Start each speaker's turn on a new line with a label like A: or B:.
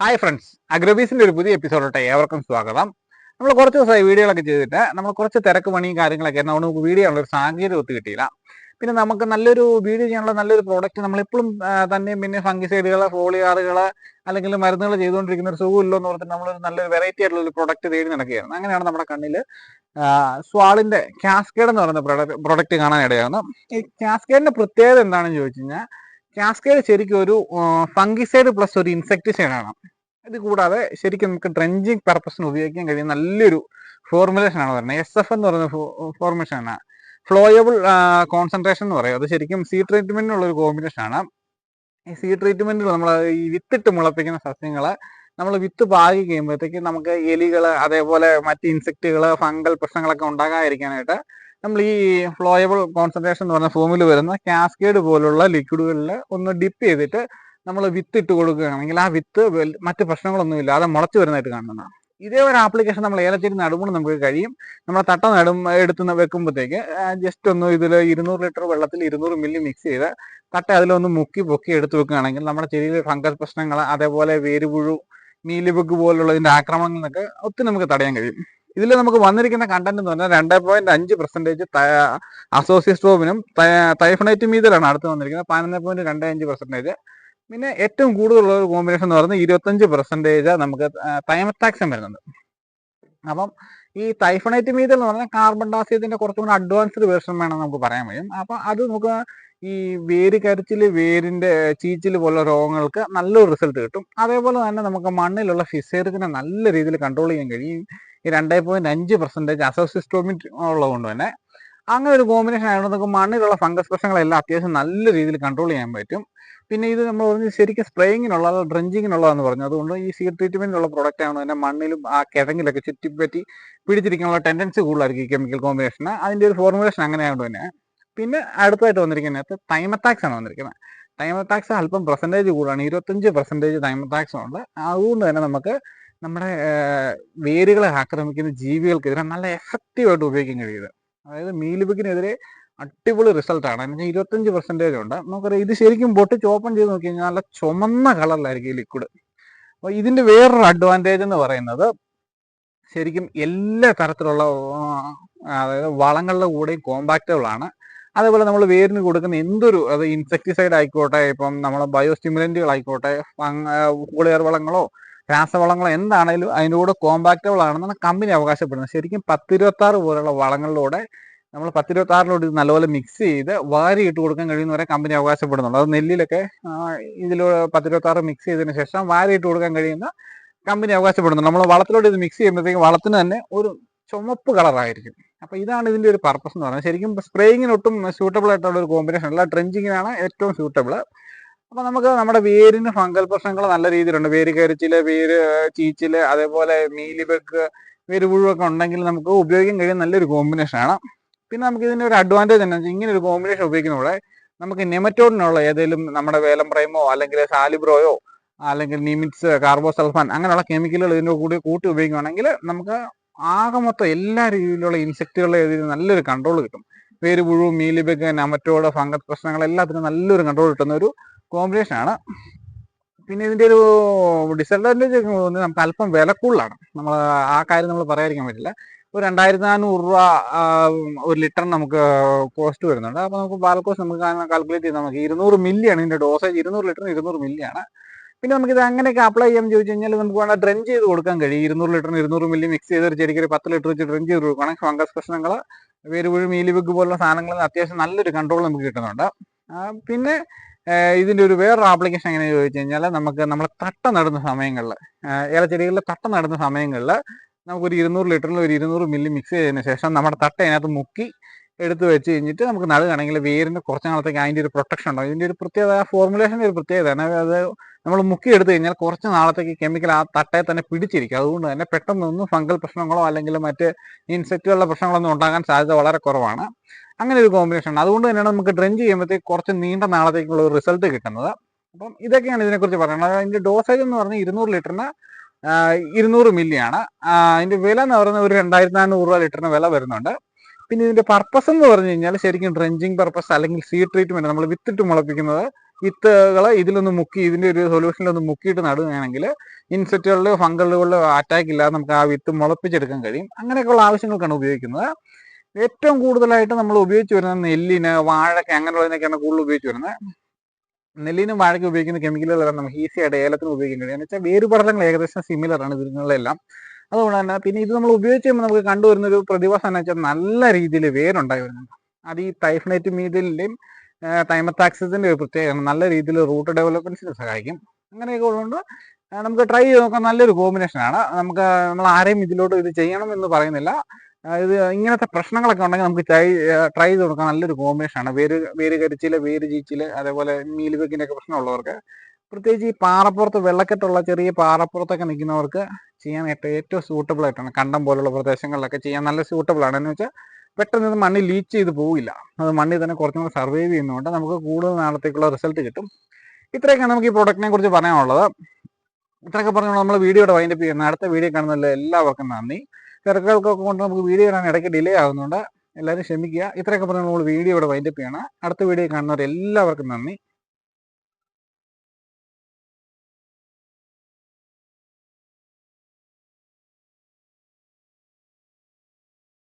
A: Hi friends അഗ്രബീസിന്റെ ഒരു പുതിയ എപ്പിസോഡോട്ടെ ഏവർക്കും സ്വാഗതം. നമ്മൾ കുറച്ച് ദിവസമായി വീഡിയോകളൊക്കെ ചെയ്തിട്ട് നമ്മൾ കുറച്ച് തിരക്ക് പണിയും കാര്യങ്ങളൊക്കെ ആയിരുന്നു. നമുക്ക് വീഡിയോ ഉള്ള ഒരു സാഹചര്യം ഒത്തു കിട്ടിയില്ല. പിന്നെ നമുക്ക് നല്ലൊരു വീഡിയോ ചെയ്യാനുള്ള നല്ലൊരു പ്രോഡക്റ്റ് നമ്മളെപ്പോഴും തന്നെ പിന്നെ ഫംഗിസൈഡുകൾ ഫോളിയാറുകൾ അല്ലെങ്കിൽ മരുന്നുകൾ ചെയ്തുകൊണ്ടിരിക്കുന്ന ഒരു സുഖമില്ലോ എന്ന് പറഞ്ഞിട്ട് നമ്മളൊരു നല്ലൊരു വെറൈറ്റി ആയിട്ടുള്ള ഒരു പ്രോഡക്റ്റ് തേടി നടക്കുകയായിരുന്നു അങ്ങനെയാണ് നമ്മുടെ കണ്ണിൽ സ്വാളിന്റെ കാസ്കേഡ് എന്ന് പറയുന്ന പ്രോഡക്റ്റ് ഇടയാകുന്നത് ഈ കാസ്കേഡിന്റെ പ്രത്യേകത എന്താണെന്ന് ചോദിച്ചു കഴിഞ്ഞാൽ കാസ്കേഡ് ശരിക്കും ഒരു ഫംഗിസൈഡ് പ്ലസ് ഒരു ഇൻസെക്ടിസൈഡ് ആണ്. ഇത് കൂടാതെ ശരിക്കും നമുക്ക് ഡ്രഞ്ചിങ് പർപ്പസിന് ഉപയോഗിക്കാൻ കഴിയുന്ന നല്ലൊരു ഫോർമുലേഷൻ ആണ് പറയുന്നത്. എസ് എഫ് എന്ന് പറയുന്ന ഫോർമുലേഷൻ ആണ്. ഫ്ലോയബിൾ കോൺസെൻട്രേഷൻ എന്ന് പറയും. അത് ശരിക്കും സീ ട്രീറ്റ്മെന്റിനുള്ള ഒരു കോമ്പിനേഷൻ ആണ്. ഈ സീ ട്രീറ്റ്മെന്റിൽ നമ്മൾ ഈ വിത്തിട്ട് മുളപ്പിക്കുന്ന സസ്യങ്ങളെ നമ്മൾ വിത്ത് പാകി കഴിയുമ്പോഴത്തേക്ക് നമുക്ക് എലികൾ അതേപോലെ മറ്റ് ഇൻസെക്റ്റുകൾ ഫംഗൽ പ്രശ്നങ്ങളൊക്കെ ഉണ്ടാകാതിരിക്കാനായിട്ട് നമ്മൾ ഈ ഫ്ലോയബിൾ കോൺസെൻട്രേഷൻ എന്ന് പറഞ്ഞ ഫോമിൽ വരുന്ന കാസ്കേഡ് പോലുള്ള ലിക്വിഡുകളിൽ ഒന്ന് ഡിപ്പ് ചെയ്തിട്ട് നമ്മൾ വിത്ത് ഇട്ട് കൊടുക്കുകയാണെങ്കിൽ ആ വിത്ത് മറ്റ് പ്രശ്നങ്ങളൊന്നും ഇല്ലാതെ മുളച്ചു വരുന്നതായിട്ട് കാണുന്നതാണ്. ഇതേ ഒരു ആപ്ലിക്കേഷൻ നമ്മൾ ഏലച്ചേരി നടുമ്പോൾ നമുക്ക് കഴിയും. നമ്മളെ തട്ട നടും എടുത്ത് വെക്കുമ്പോഴത്തേക്ക് ജസ്റ്റ് ഒന്ന് ഇതിൽ ഇരുന്നൂറ് ലിറ്റർ വെള്ളത്തിൽ ഇരുന്നൂറ് മില്ലി മിക്സ് ചെയ്ത് തട്ട അതിലൊന്ന് മുക്കി പൊക്കി എടുത്ത് വെക്കുകയാണെങ്കിൽ നമ്മുടെ ചെറിയ ഫംഗസ് പ്രശ്നങ്ങൾ അതേപോലെ വേരുപുഴു മീലിബുക്ക് പോലുള്ളതിന്റെ ആക്രമണങ്ങളിൽ നിന്നൊക്കെ ഒത്തിരി നമുക്ക് തടയാൻ കഴിയും. ഇതിൽ നമുക്ക് വന്നിരിക്കുന്ന കണ്ടന്റ് എന്ന് പറഞ്ഞാൽ രണ്ട് പോയിന്റ് അഞ്ച് പെർസെന്റേജ് അസോസിയസ്ട്രോബിനും തൈഫണൈറ്റ് മീതലാണ് അടുത്ത് വന്നിരിക്കുന്നത്. പതിനൊന്ന് പോയിന്റ് രണ്ട് അഞ്ച് പെർസെന്റേജ് പിന്നെ ഏറ്റവും കൂടുതലുള്ള ഒരു കോമ്പിനേഷൻ എന്ന് പറയുന്നത് ഇരുപത്തഞ്ച് പെർസെന്റേജ് നമുക്ക് തൈമറ്റാക്സം വരുന്നുണ്ട്. അപ്പം ഈ തൈഫണൈറ്റ് മീതൽ എന്ന് പറഞ്ഞാൽ കാർബൺ ഡാസിയത്തിന്റെ കുറച്ചും കൂടി അഡ്വാൻസ്ഡ് വേർഷൻ വേണം നമുക്ക് പറയാൻ കഴിയും അപ്പം അത് നമുക്ക് ഈ വേര് കരിച്ചിൽ വേരിന്റെ ചീച്ചിൽ പോലുള്ള രോഗങ്ങൾക്ക് നല്ലൊരു റിസൾട്ട് കിട്ടും. അതേപോലെ തന്നെ നമുക്ക് മണ്ണിലുള്ള ഫിസേറിനെ നല്ല രീതിയിൽ കൺട്രോൾ ചെയ്യാൻ കഴിയും. ഈ രണ്ടേ പോയിന്റ് അഞ്ച് പെർസെന്റേജ് അസോസിസ്റ്റോമിൻ ഉള്ളതുകൊണ്ട് തന്നെ. അങ്ങനെ ഒരു കോമ്പിനേഷൻ ആയതുകൊണ്ട് നമുക്ക് മണ്ണിലുള്ള ഫംഗസ് പ്രശ്നങ്ങളെല്ലാം അത്യാവശ്യം നല്ല രീതിയിൽ കൺട്രോൾ ചെയ്യാൻ പറ്റും. പിന്നെ ഇത് നമ്മൾ പറഞ്ഞ് ശരിക്കും സ്പ്രേയിങ്ങിനുള്ള ഡ്രഞ്ചിങ്ങിനുള്ളതെന്ന് പറഞ്ഞു. അതുകൊണ്ട് ഈ സീഡ് ട്രീറ്റ്മെന്റിനുള്ള പ്രോഡക്റ്റ് ആണ് തന്നെ മണ്ണിലും ആ കിഴങ്ങിലൊക്കെ ചുറ്റിപ്പറ്റി പിടിച്ചിരിക്കാനുള്ള ടെൻഡൻസി കൂടുതലായിരിക്കും ഈ കെമിക്കൽ കോമ്പിനേഷന് അതിന്റെ ഒരു ഫോർമുലേഷൻ അങ്ങനെ ആയതുകൊണ്ട് തന്നെ. പിന്നെ അടുത്തായിട്ട് വന്നിരിക്കുന്നത് തൈമത്താക്സ് ആണ് വന്നിരിക്കുന്നത്. തൈമത്താക്സ് അല്പം പെർസെന്റേജ് കൂടുതലാണ്. ഇരുപത്തഞ്ച് പെർസെന്റേജ് തൈമത്താക്സ് ഉണ്ട്. അതുകൊണ്ട് തന്നെ നമുക്ക് നമ്മുടെ വേരുകളെ ആക്രമിക്കുന്ന ജീവികൾക്കെതിരെ നല്ല എഫക്റ്റീവായിട്ട് ഉപയോഗിക്കാൻ കഴിയുന്നത്. അതായത് മീലിബിക്കിനെതിരെ അടിപൊളി റിസൾട്ടാണ് വെച്ചാൽ ഇരുപത്തഞ്ച് പെർസെന്റേജ് ഉണ്ട്. നമുക്കറിയാം ഇത് ശരിക്കും പൊട്ടിച്ച് ഓപ്പൺ ചെയ്ത് നോക്കി കഴിഞ്ഞാൽ നല്ല ചുമന്ന കളറിലായിരിക്കും ഈ ലിക്വിഡ് അപ്പോൾ ഇതിന്റെ വേറൊരു അഡ്വാന്റേജ് എന്ന് പറയുന്നത് ശരിക്കും എല്ലാ തരത്തിലുള്ള അതായത് വളങ്ങളുടെ കൂടെയും കോമ്പാക്റ്റബിൾ ആണ്. അതേപോലെ നമ്മൾ വേരിന് കൊടുക്കുന്ന എന്തൊരു അത് ഇൻസെക്ടിസൈഡ് ആയിക്കോട്ടെ ഇപ്പം നമ്മളെ ബയോസ്റ്റിമുലന്റുകൾ ആയിക്കോട്ടെ കൂളിയർ വളങ്ങളോ രാസവളങ്ങളോ എന്താണേലും അതിന്റെ കൂടെ കോമ്പാക്റ്റബിൾ ആണെന്നാണ് കമ്പനി അവകാശപ്പെടുന്നത്. ശരിക്കും പത്തിരുപത്താറ് പോലുള്ള വളങ്ങളിലൂടെ നമ്മൾ പത്തിരുപത്തി ആറിലോട്ട് ഇത് നല്ലപോലെ മിക്സ് ചെയ്ത് വാരി ഇട്ട് കൊടുക്കാൻ കഴിയുന്നവരെ കമ്പനി അവകാശപ്പെടുന്നുണ്ട്. അത് നെല്ലിലൊക്കെ ഇതിൽ പത്തിരുപത്തി ആറ് മിക്സ് ചെയ്തതിന് ശേഷം വാരി ഇട്ട് കൊടുക്കാൻ കഴിയുന്ന കമ്പനി അവകാശപ്പെടുന്നുണ്ട്. നമ്മൾ വളത്തിലോട്ട് ഇത് മിക്സ് ചെയ്യുമ്പോഴത്തേക്കും വളത്തിന് തന്നെ ഒരു ചുമപ്പ് കളറായിരിക്കും അപ്പൊ ഇതാണ് ഇതിന്റെ ഒരു പർപ്പസ് എന്ന് പറയുന്നത്. ശരിക്കും സ്പ്രേയിങ്ങിനൊട്ടും സൂട്ടബിൾ ആയിട്ടുള്ള ഒരു കോമ്പിനേഷൻ അല്ല. ട്രെഞ്ചിങ്ങിനാണ് ഏറ്റവും സൂട്ടബിൾ അപ്പൊ നമുക്ക് നമ്മുടെ വേരിന് ഫംഗൽ പ്രശ്നങ്ങൾ നല്ല രീതിയിലുണ്ട്. വേര് കരിച്ചിൽ വേര് ചീച്ചിൽ അതേപോലെ മീലിബെക്ക് വേര് പുഴുവൊക്കെ ഉണ്ടെങ്കിൽ നമുക്ക് ഉപയോഗിക്കാൻ കഴിയുന്ന നല്ലൊരു കോമ്പിനേഷൻ ആണ്. പിന്നെ നമുക്ക് ഇതിന്റെ ഒരു അഡ്വാന്റേജ് എന്താ വെച്ചാൽ ഇങ്ങനെ ഒരു കോമ്പിനേഷൻ ഉപയോഗിക്കുന്നതോടെ നമുക്ക് നെമറ്റോഡിനുള്ള ഏതെങ്കിലും നമ്മുടെ വേലംപ്രൈമോ അല്ലെങ്കിൽ സാലിബ്രോയോ അല്ലെങ്കിൽ നിമിറ്റ്സ് കാർബോസൾഫാൻ അങ്ങനെയുള്ള കെമിക്കലുകൾ ഇതിന്റെ കൂടി കൂട്ടി ഉപയോഗിക്കുകയാണെങ്കിൽ നമുക്ക് ആകെ മൊത്തം എല്ലാ രീതിയിലുള്ള ഇൻസെക്റ്റുകളുടെ ഇതിൽ നല്ലൊരു കൺട്രോൾ കിട്ടും. വേര് പുഴു മീലിബഗ് നമറ്റോഡ് ഫംഗസ് പ്രശ്നങ്ങൾ എല്ലാത്തിനും നല്ലൊരു കൺട്രോൾ കിട്ടുന്ന ഒരു കോമ്പിനേഷൻ ആണ്. പിന്നെ ഇതിന്റെ ഒരു ഡിസഡ്വാന്റേജ് നമുക്ക് അല്പം വില കൂടുതലാണ്. നമ്മൾ ആ കാര്യം നമ്മൾ പറയാതിരിക്കാൻ പറ്റില്ല. ഒരു രണ്ടായിരത്തി നാനൂറ് രൂപ ഒരു ലിറ്റർ നമുക്ക് കോസ്റ്റ് വരുന്നുണ്ട്. അപ്പോൾ നമുക്ക് ബാൽ കോസ്റ്റ് നമുക്ക് കാൽക്കുലേറ്റ് ചെയ്താൽ നമുക്ക് ഇരുന്നൂറ് മില്ലിയാണ്. ഇതിന്റെ ഡോസേജ് ഇരുന്നൂറ് ലിറ്ററിന് ഇരുന്നൂറ് മില്ലിയാണ്. പിന്നെ നമുക്ക് ഇത് അങ്ങനെയൊക്കെ അപ്ലൈ ചെയ്യാൻ ചോദിച്ചു കഴിഞ്ഞാൽ നമുക്ക് വേണ്ട ഡ്രെൻ ചെയ്ത് കൊടുക്കാൻ കഴിയും. ഇരുന്നൂറ് ലിറ്ററിന് ഇരുന്നൂറ് മില്ലി മിക്സ് ചെയ്ത് ഒരു ചെടിക്ക് പത്ത് ലിറ്റർ വെച്ച് ഡ്രെൻ ചെയ്ത് കൊടുക്കുകയാണെങ്കിൽ ഫംഗസ് പ്രശ്നങ്ങൾ വേരുപുഴ മീലിബഗ് പോലുള്ള സാധനങ്ങളിൽ അത്യാവശ്യം നല്ലൊരു കൺട്രോൾ നമുക്ക് കിട്ടുന്നുണ്ട്. പിന്നെ ഇതിന്റെ ഒരു വേറൊരു ആപ്ലിക്കേഷൻ എങ്ങനെ ചോദിച്ചു കഴിഞ്ഞാൽ നമുക്ക് നമ്മൾ തട്ട നടുന്ന സമയങ്ങളിൽ ഏലച്ചെടികളിൽ തട്ട നടുന്ന സമയങ്ങളിൽ നമുക്കൊരു ഇരുന്നൂറ് ലിറ്ററിൽ ഒരു ഇരുന്നൂറ് മില്ലി മിക്സ് ചെയ്തതിന് ശേഷം നമ്മുടെ തട്ട അതിനകത്ത് മുക്കി എടുത്ത് വെച്ച് കഴിഞ്ഞിട്ട് നമുക്ക് നടുകയാണെങ്കിൽ വേരിന് കുറച്ച് നാളത്തേക്ക് അതിന്റെ ഒരു പ്രൊട്ടക്ഷൻ ഉണ്ടാവും. ഇതിന്റെ ഒരു പ്രത്യേകത ഫോർമുലേഷന്റെ ഒരു പ്രത്യേകതയാണ്. അത് നമ്മൾ മുക്കി എടുത്തു കഴിഞ്ഞാൽ കുറച്ച് നാളത്തേക്ക് കെമിക്കൽ ആ തട്ടയെ തന്നെ പിടിച്ചിരിക്കും. അതുകൊണ്ട് തന്നെ പെട്ടെന്നൊന്നും ഫംഗൽ പ്രശ്നങ്ങളോ അല്ലെങ്കിൽ മറ്റ് ഇൻസെക്റ്റുകളുടെ പ്രശ്നങ്ങളൊന്നും ഉണ്ടാകാൻ സാധ്യത വളരെ കുറവാണ്. അങ്ങനെ ഒരു കോമ്പിനേഷൻ ഉണ്ട് അതുകൊണ്ട് തന്നെയാണ് നമുക്ക് ഡ്രെഞ്ച് ചെയ്യുമ്പോഴത്തേക്ക് കുറച്ച് നീണ്ട നാളത്തേക്കുള്ള ഒരു റിസൾട്ട് കിട്ടുന്നത്. അപ്പം ഇതൊക്കെയാണ് ഇതിനെക്കുറിച്ച് പറയുന്നത്. അതിന്റെ ഡോസേജ് എന്ന് പറഞ്ഞാൽ ഇരുന്നൂറ് ലിറ്ററിന് ഇരുന്നൂറ് മില്ലിയാണ് അതിന്റെ വില എന്ന് പറയുന്നത് ഒരു രണ്ടായിരത്തി നാനൂറ് രൂപ ലിറ്ററിന് വില വരുന്നുണ്ട്. പിന്നെ ഇതിന്റെ പർപ്പസ് എന്ന് പറഞ്ഞു കഴിഞ്ഞാൽ ശരിക്കും ഡ്രഞ്ചിങ് പർപ്പസ് അല്ലെങ്കിൽ സീഡ് ട്രീറ്റ്മെന്റ് നമ്മൾ വിത്തിട്ട് മുളപ്പിക്കുന്നത് വിത്തുകൾ ഇതിലൊന്ന് മുക്കി ഇതിന്റെ ഒരു സൊല്യൂഷനിലൊന്ന് മുക്കിയിട്ട് നടുകയാണെങ്കിൽ ഇൻസെക്റ്റുകളിലോ ഫംഗളുകളിലോ അറ്റാക്ക് ഇല്ലാതെ നമുക്ക് ആ വിത്ത് മുളപ്പിച്ചെടുക്കാൻ കഴിയും. അങ്ങനെയൊക്കെയുള്ള ആവശ്യങ്ങൾക്കാണ് ഉപയോഗിക്കുന്നത്. ഏറ്റവും കൂടുതലായിട്ട് നമ്മൾ ഉപയോഗിച്ച് വരുന്നത് നെല്ലിന് വാഴയ്ക്ക് അങ്ങനെയുള്ളതിനൊക്കെയാണ് കൂടുതൽ ഉപയോഗിച്ച് വരുന്നത്. നെല്ലിനും വാഴയ്ക്ക് ഉപയോഗിക്കുന്ന കെമിക്കലുകളെല്ലാം നമുക്ക് ഈസി ആയിട്ട് ഏലത്തിന് ഉപയോഗിക്കാൻ കഴിയും എന്ന് വെച്ചാൽ വേരുപടലങ്ങൾ ഏകദേശം സിമിലർ ആണ് ഇതിങ്ങളെല്ലാം അതുകൊണ്ട് തന്നെ പിന്നെ ഇത് നമ്മൾ ഉപയോഗിച്ച് കഴിയുമ്പോൾ നമുക്ക് കണ്ടുവരുന്ന ഒരു പ്രതിഭാസം എന്ന് വെച്ചാൽ നല്ല രീതിയിൽ വേരുണ്ടായി വരുന്നുണ്ട്. അത് ഈ ടൈഫ്നൈറ്റ് മീതിലിന്റെയും തൈമത്താക്സിന്റെ ഒരു പ്രത്യേകത നല്ല രീതിയിൽ റൂട്ട് ഡെവലപ്മെന്റ്സിന് സഹായിക്കും. അങ്ങനെയൊക്കെ ഉള്ളതുകൊണ്ട് നമുക്ക് ട്രൈ ചെയ്ത് നോക്കാൻ നല്ലൊരു കോമ്പിനേഷനാണ് നമുക്ക് നമ്മൾ ആരെയും ഇതിലോട്ട് ഇത് ചെയ്യണം എന്ന് പറയുന്നില്ല. ഇത് ഇങ്ങനത്തെ പ്രശ്നങ്ങളൊക്കെ ഉണ്ടെങ്കിൽ നമുക്ക് ട്രൈ ട്രൈ ചെയ്ത് കൊടുക്കാൻ നല്ലൊരു കോമ്പിനേഷനാണ് വേര് വേര് കരിച്ചിൽ വേര് ചീച്ചിൽ അതേപോലെ മീലുവെക്കിന്റെ ഒക്കെ പ്രശ്നമുള്ളവർക്ക്. പ്രത്യേകിച്ച് ഈ പാറപ്പുറത്ത് വെള്ളക്കെട്ടുള്ള ചെറിയ പാറപ്പുറത്തൊക്കെ നിൽക്കുന്നവർക്ക് ചെയ്യാൻ ഏറ്റവും ഏറ്റവും സൂട്ടബിൾ ആയിട്ടാണ്. കണ്ടം പോലുള്ള പ്രദേശങ്ങളിലൊക്കെ ചെയ്യാൻ നല്ല സൂട്ടബിൾ ആണ്. എന്ന് വെച്ചാൽ പെട്ടെന്ന് ഇത് മണ്ണിൽ ലീച്ച് ചെയ്ത് പോവില്ല. അത് മണ്ണിൽ തന്നെ കുറച്ചും കൂടെ സർവൈവ് ചെയ്യുന്നതുകൊണ്ട് നമുക്ക് കൂടുതൽ നാളത്തേക്കുള്ള റിസൾട്ട് കിട്ടും. ഇത്രയൊക്കെയാണ് നമുക്ക് ഈ പ്രോഡക്റ്റിനെ കുറിച്ച് പറയാനുള്ളത്. ഇത്രയൊക്കെ പറഞ്ഞുകൊണ്ട് നമ്മൾ വീഡിയോയുടെ വൈൻഡപ്പ് ചെയ്യുന്നത് അടുത്ത വീഡിയോ കാണുന്നതിൽ എല്ലാവർക്കും നന്ദി. തിരക്കുകൾക്കൊക്കെ കൊണ്ട് നമുക്ക് വീഡിയോ ഇടാൻ ഇടയ്ക്ക് ഡിലേ ആകുന്നുണ്ട് എല്ലാവരും ക്ഷമിക്കുക. ഇത്രയൊക്കെ പറഞ്ഞ് നമ്മൾ വീഡിയോ ഇവിടെ വൈൻഡപ്പ് ചെയ്യണം. അടുത്ത വീഡിയോ കാണുന്നവർ എല്ലാവർക്കും നന്ദി.